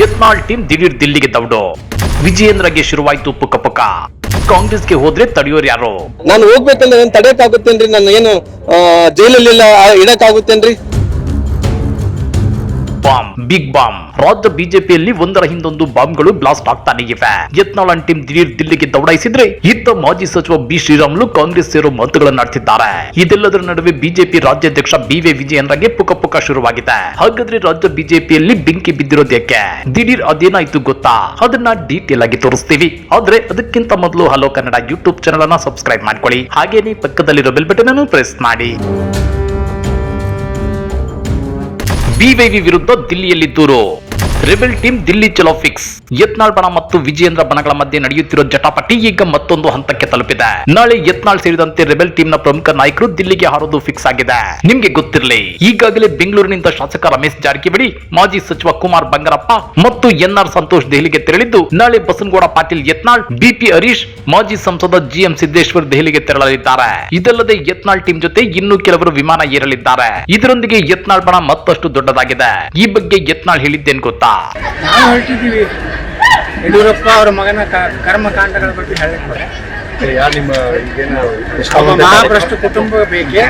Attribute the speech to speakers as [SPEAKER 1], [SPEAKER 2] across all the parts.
[SPEAKER 1] Yatnal team ದಿಢೀರ್ ದಿಲ್ಲಿಗೆ ದೌಡು. ವಿಜಯೇಂದ್ರಗೆ ಶುರುವಾಯ್ತು ಪುಕ್ಕ ಪುಕ್ಕ ಕಾಂಗ್ರೆಸ್ಗೆ ಹೋದ್ರೆ ತಡೆಯೋರು ಯಾರು?
[SPEAKER 2] ನಾನು ಹೋಗ್ಬೇಕಂದ್ರೆ ನಾನು ತಡೆಯಕ್ಕಾಗುತ್ತೇನ್ರಿ? ನಾನು ಏನು ಜೈಲಲ್ಲಿ ಇಡಕ್ಕಾಗುತ್ತೇನ್ರಿ?
[SPEAKER 1] ಬಾಂಬ್ ಬಿಗ್ ಬಾಂಬ್ ರಾಜ್ಯ ಬಿಜೆಪಿಯಲ್ಲಿ ಒಂದರ ಹಿಂದೊಂದು ಬಾಂಬ್ಗಳು ಬ್ಲಾಸ್ಟ್ ಆಗ್ತಾನೆ ಇವೆ. ಯತ್ನಾಳ್ ಅಂಡ್ ಟೀಮ್ ದಿಢೀರ್ ದಿಲ್ಲಿಗೆ ದೌಡಾಯಿಸಿದ್ರೆ ಇತ್ತ ಮಾಜಿ ಸಚಿವ ಬಿ ಶ್ರೀರಾಮುಲು ಕಾಂಗ್ರೆಸ್ ಸೇರೋ ಮಾತುಗಳನ್ನಾಡ್ತಿದ್ದಾರೆ ಇದೆಲ್ಲದರ ನಡುವೆ ಬಿಜೆಪಿ ರಾಜ್ಯಾಧ್ಯಕ್ಷ ಬಿ ವಿ ವಿಜಯನ್ರಾಗೆ ಪುಕ ಶುರುವಾಗಿದೆ. ಹಾಗಾದ್ರೆ ರಾಜ್ಯ ಬಿಜೆಪಿಯಲ್ಲಿ ಬೆಂಕಿ ಬಿದ್ದಿರೋದಕ್ಕೆ ದಿಢೀರ್ ಅದೇನಾಯ್ತು ಗೊತ್ತಾ? ಅದನ್ನ ಡೀಟೇಲ್ ಆಗಿ ತೋರಿಸ್ತೀವಿ. ಆದ್ರೆ ಅದಕ್ಕಿಂತ ಮೊದಲು ಹಲೋ ಕನ್ನಡ ಯೂಟ್ಯೂಬ್ ಚಾನಲ್ ಅನ್ನ ಸಬ್ಸ್ಕ್ರೈಬ್ ಮಾಡ್ಕೊಳ್ಳಿ. ಹಾಗೇನೆ ಪಕ್ಕದಲ್ಲಿರೋ ಬೆಲ್ ಬಟನ್ ಅನ್ನು ಪ್ರೆಸ್ ಮಾಡಿ. ಬಿವೈವಿ ವಿರುದ್ಧ ದಿಲ್ಲಿಯಲ್ಲಿ ದೂರು ರೆಬೆಲ್ ಟೀಮ್ ದಿಲ್ಲಿ ಚಲೋ ಫಿಕ್ಸ್. ಯತ್ನಾಳ್ ಬಣ ಮತ್ತು ವಿಜಯೇಂದ್ರ ಬಣಗಳ ಮಧ್ಯೆ ನಡೆಯುತ್ತಿರುವ ಜಟಾಪಟಿ ಈಗ ಮತ್ತೊಂದು ಹಂತಕ್ಕೆ ತಲುಪಿದೆ. ನಾಳೆ ಯತ್ನಾಳ್ ಸೇರಿದಂತೆ ರೆಬೆಲ್ ಟೀಮ್ನ ಪ್ರಮುಖ ನಾಯಕರು ದಿಲ್ಲಿಗೆ ಹಾರೋದು ಫಿಕ್ಸ್ ಆಗಿದೆ. ನಿಮ್ಗೆ ಗೊತ್ತಿರಲಿ, ಈಗಾಗಲೇ ಬೆಂಗಳೂರಿನಿಂದ ಶಾಸಕ ರಮೇಶ್ ಜಾರಕಿಹೊಳಿ, ಮಾಜಿ ಸಚಿವ ಕುಮಾರ್ ಬಂಗಾರಪ್ಪ ಮತ್ತು ಎನ್ಆರ್ ಸಂತೋಷ್ ದೆಹಲಿಗೆ ತೆರಳಿದ್ದು, ನಾಳೆ ಬಸನಗೌಡ ಪಾಟೀಲ್ ಯತ್ನಾಳ್, ಬಿಪಿ ಹರೀಶ್, ಮಾಜಿ ಸಂಸದ ಜಿಎಂ ಸಿದ್ದೇಶ್ವರ್ ದೆಹಲಿಗೆ ತೆರಳಲಿದ್ದಾರೆ. ಇದಲ್ಲದೆ ಯತ್ನಾಳ್ ಟೀಮ್ ಜೊತೆ ಇನ್ನೂ ಕೆಲವರು ವಿಮಾನ ಏರಲಿದ್ದಾರೆ. ಇದರೊಂದಿಗೆ ಯತ್ನಾಳ್ ಬಣ ಮತ್ತಷ್ಟು ದೊಡ್ಡದಾಗಿದೆ. ಈ ಬಗ್ಗೆ ಯತ್ನಾಳ್ ಹೇಳಿದ್ದೇನ್ ಗೊತ್ತಾ?
[SPEAKER 3] ನಾವು ಹೊರಟಿದ್ದೀವಿ ಯಡಿಯೂರಪ್ಪ ಅವರ ಮಗನ ಕರ್ಮ ಕಾಂಡಗಳ ಬಗ್ಗೆ ಹೇಳಕ್ಕೆ
[SPEAKER 4] ನಿಮ್ಮ
[SPEAKER 3] ಮಹಾಭ್ರಷ್ಟ ಕುಟುಂಬ ಬೇಕೆ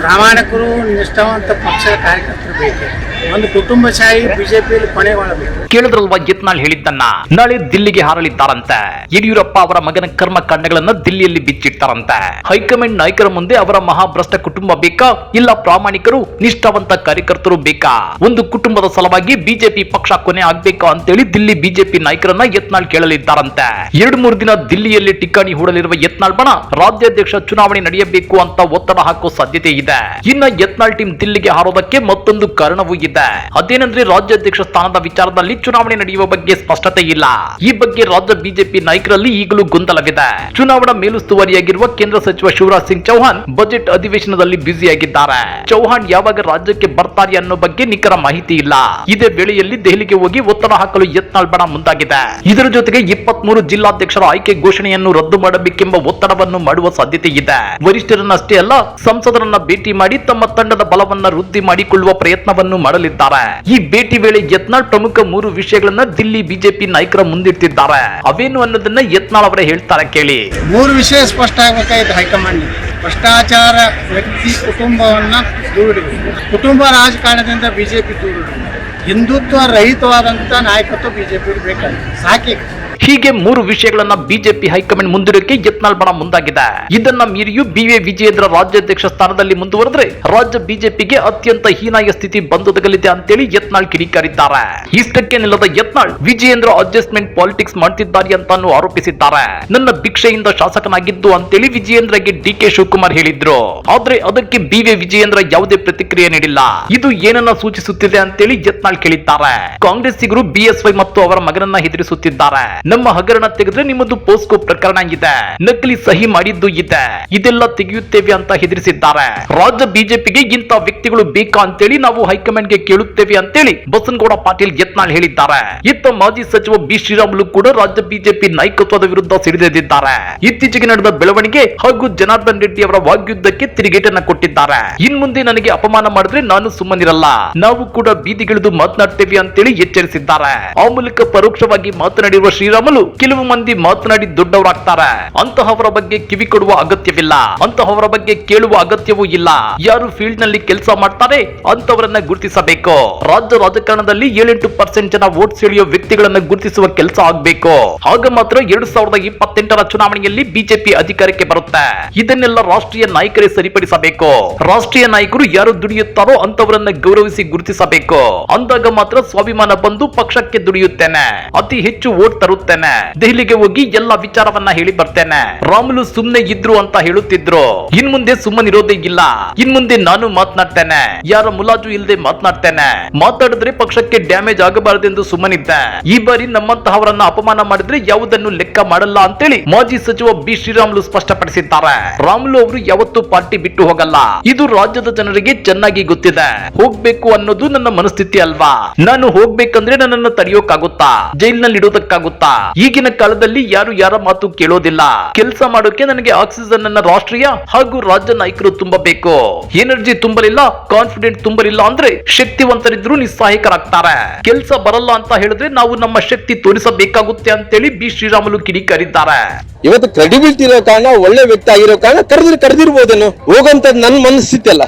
[SPEAKER 3] ಪ್ರಾಮಾಣಿಕರು ನಿಷ್ಠಾವಂತ ಪಕ್ಷದ ಕಾರ್ಯಕರ್ತರು ಬೇಕೆ? ಒಂದು ಕುಟುಂಬಶಾಹಿ ಬಿಜೆಪಿಯಲ್ಲಿ ಕೊನೆಗೊಳ್ಳಬೇಕು.
[SPEAKER 1] ಕೇಳಿದ್ರಲ್ವಾ ಯತ್ನಾಳ್ ಹೇಳಿದ್ದನ್ನ? ನಾಳೆ ದಿಲ್ಲಿಗೆ ಹಾರಲಿದ್ದಾರಂತೆ. ಯಡಿಯೂರಪ್ಪ ಅವರ ಮಗನ ಕರ್ಮ ಕಾಂಡಗಳನ್ನ ದಿಲ್ಲಿಯಲ್ಲಿ ಬಿಚ್ಚಿಡ್ತಾರಂತೆ. ಹೈಕಮಾಂಡ್ ನಾಯಕರ ಮುಂದೆ ಅವರ ಮಹಾಭ್ರಷ್ಟ ಕುಟುಂಬ ಬೇಕಾ? ಇಲ್ಲ ಪ್ರಾಮಾಣಿಕರು, ನಿಷ್ಠಾವಂತ ಕಾರ್ಯಕರ್ತರು ಬೇಕಾ? ಒಂದು ಕುಟುಂಬದ ಸಲುವಾಗಿ ಬಿಜೆಪಿ ಪಕ್ಷ ಕೊನೆ ಆಗ್ಬೇಕಾ ಅಂತೇಳಿ ದಿಲ್ಲಿ ಬಿಜೆಪಿ ನಾಯಕರನ್ನ ಯತ್ನಾಳ್ ಕೇಳಲಿದ್ದಾರಂತೆ. ಎರಡು ಮೂರು ದಿನ ದಿಲ್ಲಿಯಲ್ಲಿ ಟಿಕ್ಕಾಣಿ ಹೂಡಲಿರುವ ಯತ್ನಾಳ್ ಬಣ ರಾಜ್ಯಾಧ್ಯಕ್ಷ ಚುನಾವಣೆ ನಡೆಯಬೇಕು ಅಂತ ಒತ್ತಡ ಹಾಕೋ ಸಾಧ್ಯತೆ ಇದೆ. ಇನ್ನ ಯತ್ನಾಳ್ ಟೀಮ್ ದಿಲ್ಲಿಗೆ ಹಾರೋದಕ್ಕೆ ಮತ್ತೊಂದು ಕಾರಣವೂ ಇದೆ ಅದೇನಂದ್ರೆ ರಾಜ್ಯಾಧ್ಯಕ್ಷ ಸ್ಥಾನದ ವಿಚಾರದಲ್ಲಿ ಚುನಾವಣೆ ನಡೆಯುವ ಬಗ್ಗೆ ಸ್ಪಷ್ಟತೆ ಇಲ್ಲ. ಈ ಬಗ್ಗೆ ರಾಜ್ಯ ಬಿಜೆಪಿ ನಾಯಕರಲ್ಲಿ ಈಗಲೂ ಗೊಂದಲವಿದೆ. ಚುನಾವಣಾ ಮೇಲುಸ್ತುವಾರಿಯಾಗಿರುವ ಕೇಂದ್ರ ಸಚಿವ ಶಿವರಾಜ್ ಸಿಂಗ್ ಚೌಹಾಣ್ ಬಜೆಟ್ ಅಧಿವೇಶನದಲ್ಲಿ ಬ್ಯುಸಿಯಾಗಿದ್ದಾರೆ. ಚೌಹಾಣ್ ಯಾವಾಗ ರಾಜ್ಯಕ್ಕೆ ಬರ್ತಾರೆ ಅನ್ನೋ ಬಗ್ಗೆ ನಿಖರ ಮಾಹಿತಿ ಇಲ್ಲ. ಇದೇ ವೇಳೆಯಲ್ಲಿ ದೆಹಲಿಗೆ ಹೋಗಿ ಒತ್ತಡ ಹಾಕಲು ಯತ್ನಾಳ್ ಬಣ ಮುಂದಾಗಿದೆ. ಇದರ ಜೊತೆಗೆ ಇಪ್ಪತ್ಮೂರು ಜಿಲ್ಲಾಧ್ಯಕ್ಷರ ಆಯ್ಕೆ ಘೋಷಣೆಯನ್ನು ರದ್ದು ಮಾಡಬೇಕೆಂಬ ಒತ್ತಡವನ್ನು ಮಾಡುವ ಸಾಧ್ಯತೆ ಇದೆ. ವರಿಷ್ಠರನ್ನಷ್ಟೇ ಅಲ್ಲ, ಸಂಸದರನ್ನ ಭೇಟಿ ಮಾಡಿ ತಮ್ಮ ತಂಡದ ಬಲವನ್ನ ವೃದ್ಧಿ ಮಾಡಿಕೊಳ್ಳುವ ಪ್ರಯತ್ನವನ್ನು ಮಾಡಲಿದ್ದಾರೆ. ಈ ಭೇಟಿ ವೇಳೆ ಯತ್ನಾಳ್ ಪ್ರಮುಖ ಮೂರು ವಿಷಯಗಳನ್ನ ದಿಲ್ಲಿ ಬಿಜೆಪಿ ನಾಯಕರ ಮುಂದಿಟ್ಟಿದ್ದಾರೆ ಅವೇನು ಅನ್ನೋದನ್ನ ಯತ್ನಾಳ್ ಅವರೇ ಹೇಳ್ತಾರೆ ಕೇಳಿ.
[SPEAKER 3] ಮೂರು ವಿಷಯ ಸ್ಪಷ್ಟ ಆಗಬೇಕಾಯ್ತು ಹೈಕಮಾಂಡ್ ಭ್ರಷ್ಟಾಚಾರ ವ್ಯಕ್ತಿ ಕುಟುಂಬವನ್ನ ದೂರಿಡಬೇಕು. ಕುಟುಂಬ ರಾಜಕಾರಣದಿಂದ ಬಿಜೆಪಿ ದೂರಿಡಬೇಕು. ಹಿಂದುತ್ವ ರಹಿತವಾದಂತ ನಾಯಕತ್ವ ಬಿಜೆಪಿ ಬೇಕಾಗಿದೆ. ಸಾಕೀಗ.
[SPEAKER 1] ಹೀಗೆ ಮೂರು ವಿಷಯಗಳನ್ನ ಬಿಜೆಪಿ ಹೈಕಮಾಂಡ್ ಮುಂದಿಡಕ್ಕೆ ಯತ್ನಾಳ್ ಬಣ ಮುಂದಾಗಿದೆ. ಇದನ್ನ ಮೀರಿಯೂ ಬಿವಿ ವಿಜಯೇಂದ್ರ ರಾಜ್ಯಾಧ್ಯಕ್ಷ ಸ್ಥಾನದಲ್ಲಿ ಮುಂದುವರೆದ್ರೆ ರಾಜ್ಯ ಬಿಜೆಪಿಗೆ ಅತ್ಯಂತ ಹೀನಾಯ ಸ್ಥಿತಿ ಬಂದೊದಗಲಿದೆ ಅಂತೇಳಿ ಯತ್ನಾಳ್ ಕಿಡಿಕಾರಿದ್ದಾರೆ. ಇಷ್ಟಕ್ಕೆ ನಿಲ್ಲದ ಯತ್ನಾಳ್ ವಿಜಯೇಂದ್ರ ಅಡ್ಜಸ್ಟ್ಮೆಂಟ್ ಪಾಲಿಟಿಕ್ಸ್ ಮಾಡ್ತಿದ್ದಾರೆ ಅಂತಾನು ಆರೋಪಿಸಿದ್ದಾರೆ. ನನ್ನ ಭಿಕ್ಷೆಯಿಂದ ಶಾಸಕನಾಗಿದ್ದು ಅಂತೇಳಿ ವಿಜಯೇಂದ್ರಗೆ ಡಿ ಕೆ ಶಿವಕುಮಾರ್ ಹೇಳಿದ್ರು. ಆದ್ರೆ ಅದಕ್ಕೆ ಬಿವಿ ವಿಜಯೇಂದ್ರ ಯಾವುದೇ ಪ್ರತಿಕ್ರಿಯೆ ನೀಡಿಲ್ಲ. ಇದು ಏನನ್ನ ಸೂಚಿಸುತ್ತಿದೆ ಅಂತೇಳಿ ಯತ್ನಾಳ್ ಕೇಳಿದ್ದಾರೆ. ಕಾಂಗ್ರೆಸ್ಸಿಗರು ಬಿಎಸ್ವೈ ಮತ್ತು ಅವರ ಮಗನನ್ನ ಹೆದರಿಸುತ್ತಿದ್ದಾರೆ. ನಮ್ಮ ಹಗರಣ ತೆಗೆದ್ರೆ ನಿಮ್ಮದು ಪೋಸ್ಕೋ ಪ್ರಕರಣ ಇದೆ. ನಕಲಿ ಸಹಿ ಮಾಡಿದ್ದು ಇದೆ. ಇದೆಲ್ಲ ತೆಗೆಯುತ್ತೇವೆ ಅಂತ ಹೆದರಿಸಿದ್ದಾರೆ. ರಾಜ್ಯ ಬಿಜೆಪಿಗೆ ಇಂತ ವ್ಯಕ್ತಿಗಳು ಬೇಕಾ ಅಂತೇಳಿ ನಾವು ಹೈಕಮಾಂಡ್ಗೆ ಕೇಳುತ್ತೇವೆ ಅಂತೇಳಿ ಬಸನಗೌಡ ಪಾಟೀಲ್ ಯತ್ನಾಳ್ ಹೇಳಿದ್ದಾರೆ. ಇತ್ತ ಮಾಜಿ ಸಚಿವ ಬಿ ಶ್ರೀರಾಮುಲು ಕೂಡ ರಾಜ್ಯ ಬಿಜೆಪಿ ನಾಯಕತ್ವದ ವಿರುದ್ಧ ಸಿಡಿದೆದ್ದಿದ್ದಾರೆ. ಇತ್ತೀಚೆಗೆ ನಡೆದ ಬೆಳವಣಿಗೆ ಹಾಗೂ ಜನಾರ್ದನ್ ರೆಡ್ಡಿ ಅವರ ವಾಗ್ಯುದ್ಧಕ್ಕೆ ತಿರುಗೇಟನ್ನ ಕೊಟ್ಟಿದ್ದಾರೆ. ಇನ್ ಮುಂದೆ ನನಗೆ ಅಪಮಾನ ಮಾಡಿದ್ರೆ ನಾನು ಸುಮ್ಮನಿರಲ್ಲ. ನಾವು ಕೂಡ ಬೀದಿಗಿಳಿದು ಮಾತನಾಡ್ತೇವೆ ಅಂತೇಳಿ ಎಚ್ಚರಿಸಿದ್ದಾರೆ. ಆ ಮೂಲಕ ಪರೋಕ್ಷವಾಗಿ ಮಾತನಾಡಿರುವ ಶ್ರೀರಾಮುಲು ಕೆಲವು ಮಂದಿ ಮಾತನಾಡಿ ದೊಡ್ಡವರಾಗ್ತಾರೆ. ಅಂತಹವರ ಬಗ್ಗೆ ಕಿವಿ ಕೊಡುವ ಅಗತ್ಯವಿಲ್ಲ. ಅಂತಹವರ ಬಗ್ಗೆ ಕೇಳುವ ಅಗತ್ಯವೂ ಇಲ್ಲ. ಯಾರು ಫೀಲ್ಡ್ನಲ್ಲಿ ಕೆಲಸ ಮಾಡ್ತಾರೆ ಅಂತವರನ್ನ ಗುರುತಿಸಬೇಕು. ರಾಜ್ಯ ರಾಜಕಾರಣದಲ್ಲಿ ಏಳೆಂಟು ಪರ್ಸೆಂಟ್ ಜನ ವೋಟ್ ಸೆಳೆಯುವ ವ್ಯಕ್ತಿಗಳನ್ನ ಗುರುತಿಸುವ ಕೆಲಸ ಆಗ್ಬೇಕು. ಆಗ ಮಾತ್ರ ಎರಡ್ ಸಾವಿರದ ಇಪ್ಪತ್ತೆಂಟರ ಚುನಾವಣೆಯಲ್ಲಿ ಬಿಜೆಪಿ ಅಧಿಕಾರಕ್ಕೆ ಬರುತ್ತೆ. ಇದನ್ನೆಲ್ಲ ರಾಷ್ಟ್ರೀಯ ನಾಯಕರೇ ಸರಿಪಡಿಸಬೇಕು. ರಾಷ್ಟ್ರೀಯ ನಾಯಕರು ಯಾರು ದುಡಿಯುತ್ತಾರೋ ಅಂತವರನ್ನ ಗೌರವಿಸಿ ಗುರುತಿಸಬೇಕು. ಅಂದಾಗ ಮಾತ್ರ ಸ್ವಾಭಿಮಾನ ಬಂದು ಪಕ್ಷಕ್ಕೆ ದುಡಿಯುತ್ತೇನೆ. ಅತಿ ಹೆಚ್ಚು ವೋಟ್ ತರುತ್ತೇನೆ. ದೆಹಲಿಗೆ ಹೋಗಿ ಎಲ್ಲಾ ವಿಚಾರವನ್ನ ಹೇಳಿ ಬರ್ತೇನೆ. ರಾಮುಲು ಸುಮ್ನೆ ಇದ್ರು ಅಂತ ಹೇಳುತ್ತಿದ್ರು. ಇನ್ ಮುಂದೆ ಸುಮ್ಮನಿರೋದೇ ಇಲ್ಲ. ಇನ್ ಮುಂದೆ ನಾನು ಮಾತನಾಡ್ತೇನೆ. ಯಾರ ಮುಲಾಜು ಇಲ್ಲದೆ ಮಾತನಾಡ್ತೇನೆ. ಮಾತಾಡಿದ್ರೆ ಪಕ್ಷಕ್ಕೆ ಡ್ಯಾಮೇಜ್ ಆಗಬಾರದೆಂದು ಸುಮ್ಮನಿದ್ದೆ. ಈ ಬಾರಿ ನಮ್ಮಂತಹವರನ್ನ ಅಪಮಾನ ಮಾಡಿದ್ರೆ ಯಾವುದನ್ನು ಲೆಕ್ಕ ಮಾಡಲ್ಲ ಅಂತೇಳಿ ಮಾಜಿ ಸಚಿವ ಬಿ ಶ್ರೀರಾಮುಲು ಸ್ಪಷ್ಟಪಡಿಸಿದ್ದಾರೆ. ರಾಮುಲು ಅವರು ಯಾವತ್ತೂ ಪಾರ್ಟಿ ಬಿಟ್ಟು ಹೋಗಲ್ಲ. ಇದು ರಾಜ್ಯದ ಜನರಿಗೆ ಚೆನ್ನಾಗಿ ಗೊತ್ತಿದೆ. ಹೋಗ್ಬೇಕು ಅನ್ನೋದು ನನ್ನ ಮನಸ್ಥಿತಿ ಅಲ್ವಾ? ನಾನು ಹೋಗ್ಬೇಕಂದ್ರೆ ನನ್ನನ್ನು ತಡೆಯೋಕ್ಕಾಗುತ್ತಾ? ಜೈಲಿನಲ್ಲಿ ಇಡೋದಕ್ಕಾಗುತ್ತಾ? ಈಗಿನ ಕಾಲದಲ್ಲಿ ಯಾರು ಯಾರ ಮಾತು ಕೇಳೋದಿಲ್ಲ. ಕೆಲಸ ಮಾಡೋಕೆ ನನಗೆ ಆಕ್ಸಿಜನ್ ಅನ್ನ ರಾಷ್ಟ್ರೀಯ ಹಾಗೂ ರಾಜ್ಯ ನಾಯಕರು ತುಂಬಬೇಕು. ಎನರ್ಜಿ ತುಂಬಲಿಲ್ಲ ಕಾನ್ಫಿಡೆಂಟ್ ತುಂಬಲಿಲ್ಲ ಅಂದ್ರೆ ಶಕ್ತಿವಂತರಿದ್ರು ನಿಸ್ಸಹಾಯಕರಾಗ್ತಾರೆ. ಕೆಲಸ ಬರಲ್ಲ ಅಂತ ಹೇಳಿದ್ರೆ ನಾವು ನಮ್ಮ ಶಕ್ತಿ ತೋರಿಸಬೇಕಾಗುತ್ತೆ ಅಂತೇಳಿ ಬಿ ಶ್ರೀರಾಮುಲು ಕಿಡಿಕಾರಿದ್ದಾರೆ.
[SPEAKER 2] ಇವತ್ತು ಕ್ರೆಡಿಬಿಲಿಟಿ ಇರೋ ಕಾರಣ, ಒಳ್ಳೆ ವ್ಯಕ್ತಿ ಆಗಿರೋ ಕಾರಣ ಕರೆದ್ರೆ, ಕರೆದಿರ್ಬೋದೇನು. ಹೋಗಂತ ನನ್ನ ಮನಸ್ಸಿತ್ತಲ್ಲ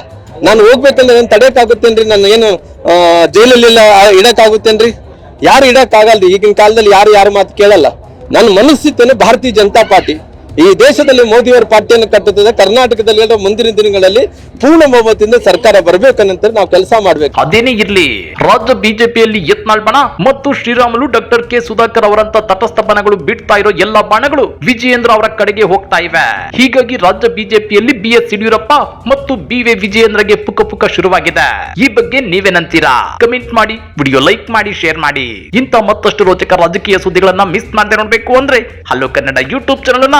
[SPEAKER 2] ನಾನು ಹೋಗ್ಬೇಕಂದ್ರೆ ನಾನು ತಡೆಯಕ್ಕಾಗುತ್ತೇನ್ರಿ ನಾನು ಏನು ಜೈಲಲ್ಲಿ ಜೈಲಲ್ಲೆಲ್ಲ ಇಡಕ್ಕಾಗುತ್ತೇನ್ರಿ? ಯಾರು ಇಡಕ್ಕಾಗಲ್ರಿ ಈಗಿನ ಕಾಲದಲ್ಲಿ ಯಾರು ಯಾರು ಮಾತು ಕೇಳಲ್ಲ. ನನ್ನ ಮನಸ್ಥಿತಿಯನ್ನು ಭಾರತೀಯ ಜನತಾ ಪಾರ್ಟಿ ಈ ದೇಶದಲ್ಲಿ ಮೋದಿಯವರ ಪಾರ್ಟಿಯನ್ನು ಕಟ್ಟುತ್ತದೆ. ಕರ್ನಾಟಕದಲ್ಲಿ ಮುಂದಿನ ದಿನಗಳಲ್ಲಿ ಪೂರ್ಣ ಬಹುಮತದಿಂದ ಸರ್ಕಾರ ಬರಬೇಕನ್ನಂತ ನಾವು ಕೆಲಸ ಮಾಡ್ಬೇಕು.
[SPEAKER 1] ಅದೇನೇ ಇರ್ಲಿ, ರಾಜ್ಯ ಬಿಜೆಪಿಯಲ್ಲಿ ಯತ್ನಾಳ್ ಬಣ ಮತ್ತು ಶ್ರೀರಾಮುಲು ಡಾಕ್ಟರ್ ಕೆ ಸುಧಾಕರ್ ಅವರಂತ ತಟಸ್ಥ ಬಣಗಳು ಬಿಡ್ತಾ ಇರೋ ಎಲ್ಲಾ ಬಾಣಗಳು ವಿಜಯೇಂದ್ರ ಅವರ ಕಡೆಗೆ ಹೋಗ್ತಾ ಇವೆ. ಹೀಗಾಗಿ ರಾಜ್ಯ ಬಿಜೆಪಿಯಲ್ಲಿ ಬಿ ಎಸ್ ಯಡಿಯೂರಪ್ಪ ಮತ್ತು ಬಿ ವಿ ವಿಜಯೇಂದ್ರಗೆ ಪುಕ ಪುಕ ಶುರುವಾಗಿದೆ. ಈ ಬಗ್ಗೆ ನೀವೇನಂತೀರಾ ಕಮೆಂಟ್ ಮಾಡಿ, ವಿಡಿಯೋ ಲೈಕ್ ಮಾಡಿ, ಶೇರ್ ಮಾಡಿ. ಇಂತ ಮತ್ತಷ್ಟು ರೋಚಕ ರಾಜಕೀಯ ಸುದ್ದಿಗಳನ್ನ ಮಿಸ್ ಮಾಡದೆ ನೋಡ್ಬೇಕು ಅಂದ್ರೆ ಹಲೋ ಕನ್ನಡ ಯೂಟ್ಯೂಬ್ ಚಾನಲ್ ಅನ್ನ